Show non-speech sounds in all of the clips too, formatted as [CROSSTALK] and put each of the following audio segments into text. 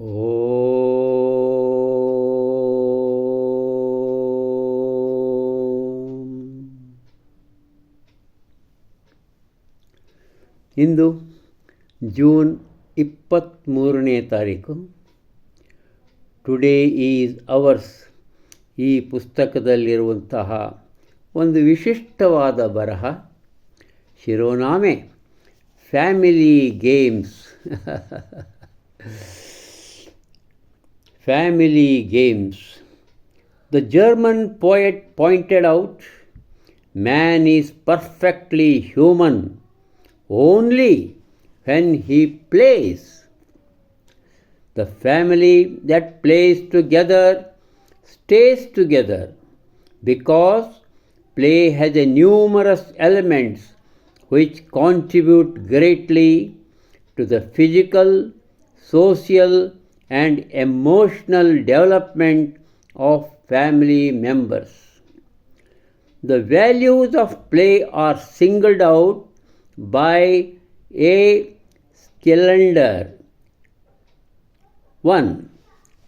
ಓಂ. ಇಂದು June ಇಪ್ಪತ್ತ್ಮೂರನೇ ತಾರೀಕು today is ours ಈ ಪುಸ್ತಕದಲ್ಲಿರುವಂತಹ ಒಂದು ವಿಶಿಷ್ಟವಾದ ಬರಹ, ಶಿರೋನಾಮೆ family games [LAUGHS] family games. The German poet pointed out man is perfectly human only when he plays. The family that plays together stays together because play has a numerous elements which contribute greatly to the physical, social, and emotional development of family members. The values of play are singled out by A. Skillender 1.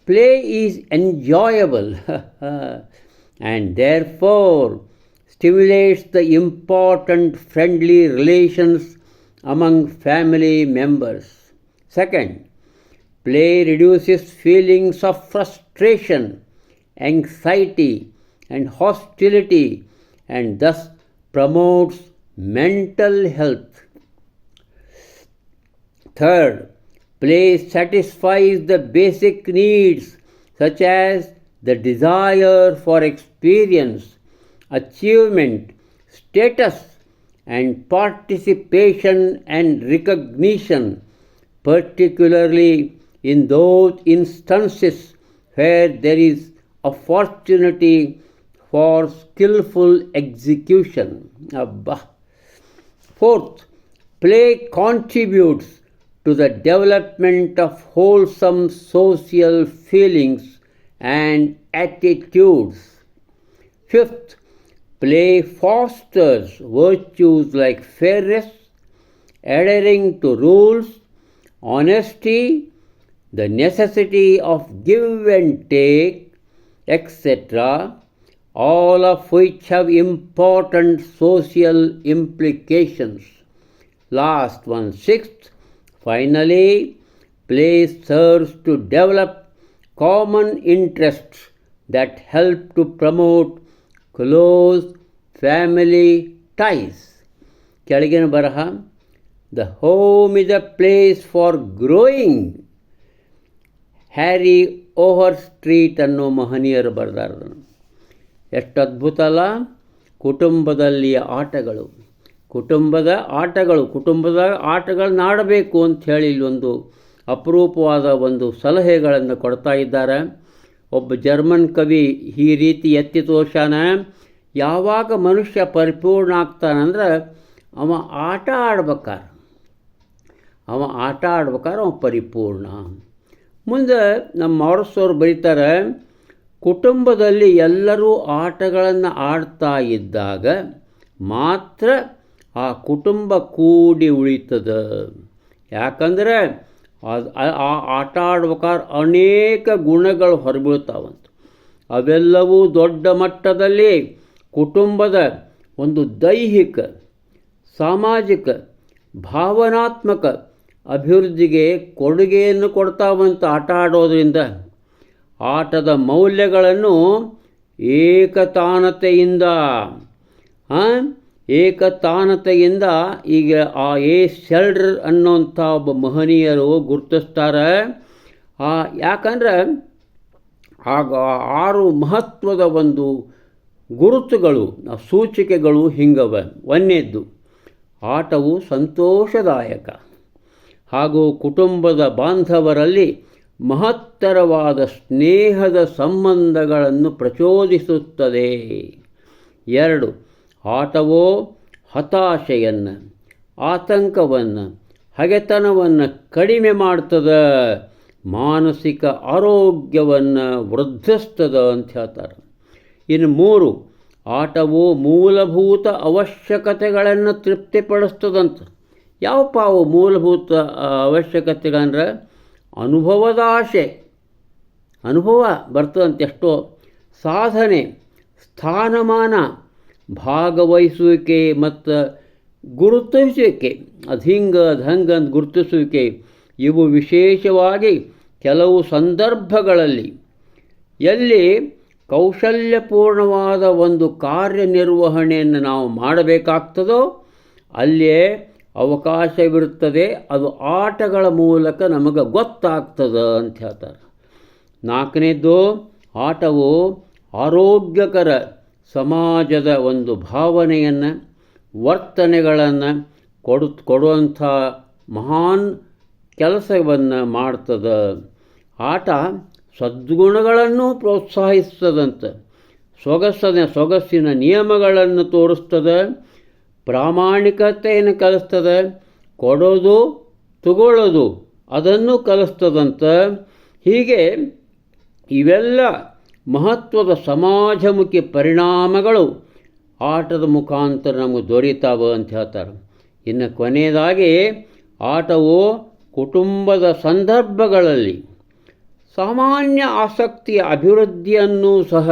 Play is enjoyable [LAUGHS] and therefore stimulates the important friendly relations among family members. Second, play reduces feelings of frustration, anxiety, and hostility and thus promotes mental health. Third, play satisfies the basic needs such as the desire for experience, achievement, status, and participation and recognition, particularly in those instances where there is opportunity for skillful execution. Fourth, play contributes to the development of wholesome social feelings and attitudes. Fifth, play fosters virtues like fairness, adhering to rules, honesty, the necessity of give and take, etc., all of which have important social implications. Last one, sixth, finally, play serves to develop common interests that help to promote close family ties. ಕೆಳಗಿನ ಬರಹ the home is a place for growing Harry over street ಅನ್ನೋ ಮಹನೀಯರು ಬರೆದಾರದನು ಎಷ್ಟು ಅದ್ಭುತ ಅಲ್ಲ? ಕುಟುಂಬದಲ್ಲಿಯ ಆಟಗಳು. ಕುಟುಂಬದ ಆಟಗಳು, ಕುಟುಂಬದ ಆಟಗಳನ್ನ ಆಡಬೇಕು ಅಂಥೇಳಿ ಇಲ್ಲೊಂದು ಅಪರೂಪವಾದ ಒಂದು ಸಲಹೆಗಳನ್ನು ಕೊಡ್ತಾ ಇದ್ದಾರೆ. ಒಬ್ಬ ಜರ್ಮನ್ ಕವಿ ಈ ರೀತಿ ಎತ್ತಿ ತೋರ್ಸಾನ ಯಾವಾಗ ಮನುಷ್ಯ ಪರಿಪೂರ್ಣ ಆಗ್ತಾನಂದ್ರೆ ಅವ ಆಟ ಆಡ್ಬೇಕಾರೆ. ಅವ ಆಟ ಆಡ್ಬೇಕಾದ್ರೆ ಅವ ಪರಿಪೂರ್ಣ. ಮುಂದೆ ನಮ್ಮ ಮಾರಸ್ಸವ್ರು ಬರೀತಾರೆ, ಕುಟುಂಬದಲ್ಲಿ ಎಲ್ಲರೂ ಆಟಗಳನ್ನು ಆಡ್ತಾ ಇದ್ದಾಗ ಮಾತ್ರ ಆ ಕುಟುಂಬ ಕೂಡಿ ಉಳಿತದ. ಯಾಕಂದರೆ ಆ ಆಟ ಆಡ್ಬೇಕಾದ್ರೆ ಅನೇಕ ಗುಣಗಳು ಹೊರಬೀಳ್ತಾವಂತ. ಅವೆಲ್ಲವೂ ದೊಡ್ಡ ಮಟ್ಟದಲ್ಲಿ ಕುಟುಂಬದ ಒಂದು ದೈಹಿಕ, ಸಾಮಾಜಿಕ, ಭಾವನಾತ್ಮಕ ಅಭಿವೃದ್ಧಿಗೆ ಕೊಡುಗೆಯನ್ನು ಕೊಡ್ತಾವಂತ ಆಟ ಆಡೋದರಿಂದ ಆಟದ ಮೌಲ್ಯಗಳನ್ನು ಏಕತಾನತೆಯಿಂದ ಏಕತಾನತೆಯಿಂದ ಈಗ ಆ ಎ ಶೆಲ್ಡ್ರ್ ಅನ್ನೋಂಥ ಒಬ್ಬ ಮಹನೀಯರು ಗುರುತಿಸ್ತಾರೆ. ಯಾಕಂದ್ರೆ ಆಗ ಆರು ಮಹತ್ವದ ಒಂದು ಗುರುತುಗಳು, ಸೂಚಿಕೆಗಳು ಹಿಂಗವ. ಒಂದೇದ್ದು, ಆಟವು ಸಂತೋಷದಾಯಕ. ಹಾಗೂ ಕುಟುಂಬದ ಬಾಂಧವರಲ್ಲಿ ಮಹತ್ತರವಾದ ಸ್ನೇಹದ ಸಂಬಂಧಗಳನ್ನು ಪ್ರಚೋದಿಸುತ್ತದೆ. ಎರಡು, ಆಟವೋ ಹತಾಶೆಯನ್ನು, ಆತಂಕವನ್ನು, ಹಗೆತನವನ್ನು ಕಡಿಮೆ ಮಾಡ್ತದ, ಮಾನಸಿಕ ಆರೋಗ್ಯವನ್ನು ವೃದ್ಧಿಸ್ತದ ಅಂತ ಹೇಳ್ತಾರೆ. ಇನ್ನು ಮೂರು, ಆಟವು ಮೂಲಭೂತ ಅವಶ್ಯಕತೆಗಳನ್ನು ತೃಪ್ತಿಪಡಿಸ್ತದಂತ. ಯಾವಪ್ಪ ಅವು ಮೂಲಭೂತ ಅವಶ್ಯಕತೆಗಳಂದ್ರೆ ಅನುಭವದ ಆಶೆ ಅನುಭವ ಬರ್ತದಂತೆ ಎಷ್ಟೋ. ಸಾಧನೆ, ಸ್ಥಾನಮಾನ, ಭಾಗವಹಿಸುವಿಕೆ ಮತ್ತು ಗುರುತಿಸುವಿಕೆ. ಅದು ಹಿಂಗೆ, ಅದು ಹಂಗೆ ಅಂತ ಗುರುತಿಸುವಿಕೆ ಇವು ವಿಶೇಷವಾಗಿ ಕೆಲವು ಸಂದರ್ಭಗಳಲ್ಲಿ. ಎಲ್ಲಿ ಕೌಶಲ್ಯಪೂರ್ಣವಾದ ಒಂದು ಕಾರ್ಯನಿರ್ವಹಣೆಯನ್ನು ನಾವು ಮಾಡಬೇಕಾಗ್ತದೋ, ಅಲ್ಲಿಯೇ ಅವಕಾಶವಿರುತ್ತದೆ, ಅದು ಆಟಗಳ ಮೂಲಕ ನಮಗೆ ಗೊತ್ತಾಗ್ತದೆ ಅಂತ ಹೇಳ್ತಾರೆ. ನಾಲ್ಕನೇದ್ದು, ಆಟವು ಆರೋಗ್ಯಕರ ಸಮಾಜದ ಒಂದು ಭಾವನೆಯನ್ನು, ವರ್ತನೆಗಳನ್ನು ಕೊಡು, ಕೊಡುವಂಥ ಮಹಾನ್ ಕೆಲಸವನ್ನು ಮಾಡ್ತದೆ. ಆಟ ಸದ್ಗುಣಗಳನ್ನು ಪ್ರೋತ್ಸಾಹಿಸ್ತದಂತೆ. ಸೊಗಸದ ಸೊಗಸಿನ ನಿಯಮಗಳನ್ನು ತೋರಿಸ್ತದೆ. ಪ್ರಾಮಾಣಿಕತೆಯನ್ನು ಕಲಿಸ್ತದೆ, ಕೊಡೋದು, ತಗೊಳ್ಳೋದು, ಅದನ್ನು ಕಲಿಸ್ತದಂತ ಹೀಗೆ ಇವೆಲ್ಲ ಮಹತ್ವದ ಸಮಾಜಮುಖಿ ಪರಿಣಾಮಗಳು ಆಟದ ಮುಖಾಂತರ ನಮಗೆ ದೊರೀತಾವೆ ಅಂತ ಹೇಳ್ತಾರೆ. ಇನ್ನು ಕೊನೆಯದಾಗಿ, ಆಟವು ಕುಟುಂಬದ ಸಂದರ್ಭಗಳಲ್ಲಿ ಸಾಮಾನ್ಯ ಆಸಕ್ತಿಯ ಅಭಿವೃದ್ಧಿಯನ್ನು ಸಹ,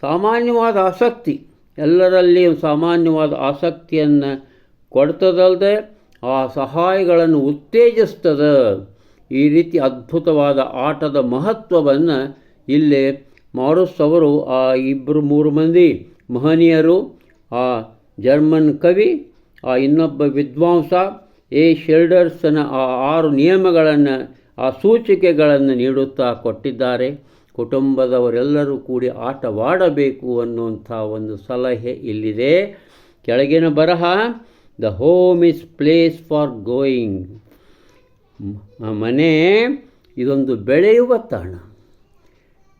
ಸಾಮಾನ್ಯವಾದ ಆಸಕ್ತಿ ಎಲ್ಲರಲ್ಲಿ ಸಾಮಾನ್ಯವಾದ ಆಸಕ್ತಿಯನ್ನು ಕೊಡ್ತದಲ್ಲದೆ ಆ ಸಹಾಯಗಳನ್ನು ಉತ್ತೇಜಿಸ್ತದ. ಈ ರೀತಿ ಅದ್ಭುತವಾದ ಆಟದ ಮಹತ್ವವನ್ನು ಇಲ್ಲಿ ಮಾರುಸ್ ಅವರು ಆ ಇಬ್ಬರು ಮೂರು ಮಂದಿ ಮಹನೀಯರು, ಆ ಜರ್ಮನ್ ಕವಿ, ಆ ಇನ್ನೊಬ್ಬ ವಿದ್ವಾಂಸ ಎ ಶೆಲ್ಡರ್ಸನ ಆ ಆರು ನಿಯಮಗಳನ್ನು, ಆ ಸೂಚಿಕೆಗಳನ್ನು ನೀಡುತ್ತಾ ಕೊಟ್ಟಿದ್ದಾರೆ. ಕುಟುಂಬದವರೆಲ್ಲರೂ ಕೂಡಿ ಆಟವಾಡಬೇಕು ಅನ್ನುವಂಥ ಒಂದು ಸಲಹೆ ಇಲ್ಲಿದೆ. ಕೆಳಗಿನ ಬರಹ the home is place for going ಮನೆ ಇದೊಂದು ಬೆಳೆಯುವ ತಾಣ.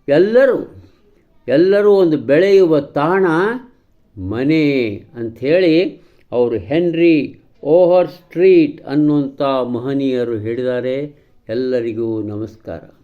ಎಲ್ಲರೂ ಎಲ್ಲರೂ ಒಂದು ಬೆಳೆಯುವ ತಾಣ ಮನೆ ಅಂಥೇಳಿ ಅವರು ಹೆನ್ರಿ ಓಹರ್ ಸ್ಟ್ರೀಟ್ ಅನ್ನುವಂಥ ಮಹನೀಯರು ಹೇಳಿದ್ದಾರೆ. ಎಲ್ಲರಿಗೂ ನಮಸ್ಕಾರ.